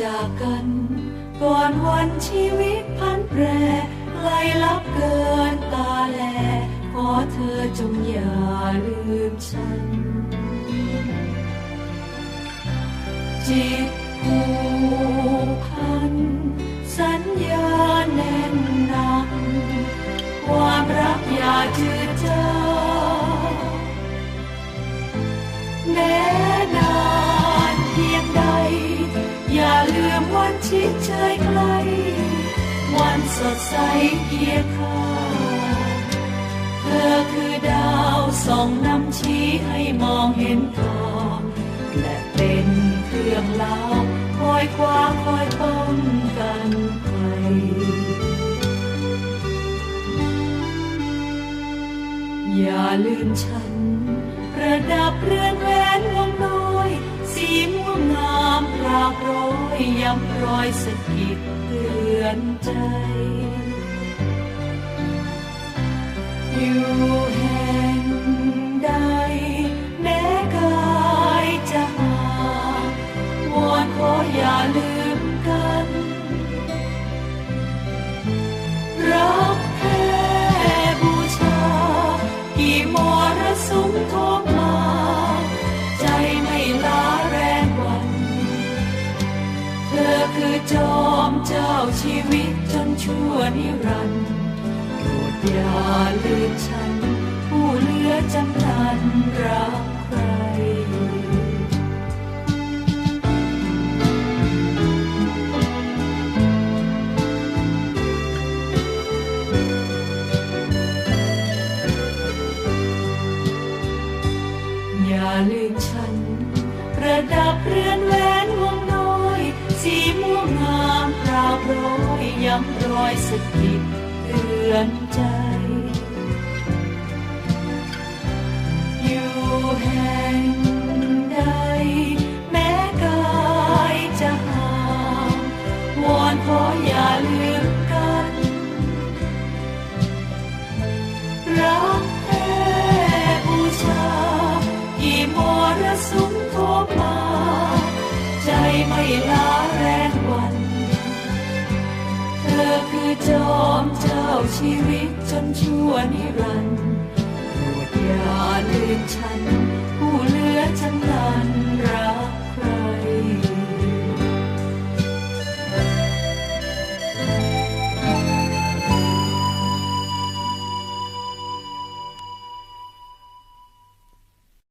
จากกัน ก่อนวันชีวิตพันแปรไกลลับเกินตาแล ขอเธอจงอย่าลืมฉัน จิตผูกพัน สัญญาแน่นหนัก ความรักอย่าจืดจาง เชยใกล้วันสดใสเกียรค่าเธอคือดาวส่องนำชี้ให้มองเห็นทางและเป็นเครื่องเล่าคอยคว้าคอยป้องกันภัยอย่าลืมฉันประดับเรือำรอยสะกิดเตือนใจ อยู่แห่งใด แม้กายจะห่างวอนขออย่าลืม ชีวิตจนชั่วนิรันดร์โปรดอย่าลืมฉัน ผู้เหลือจำนันรักใครอย่าลืมฉัน ประดับเรือน ย้ำรอยสะกิดเตือนใจ อยู่แห่งใด แม้กายจะห่างวอนขออย่าลืมกันรักแท้บูชากี่มรสุมโทมา ใจไม่ลา ชีวิตจนชั่วนิรันดร์โปรดอย่าลืมฉัน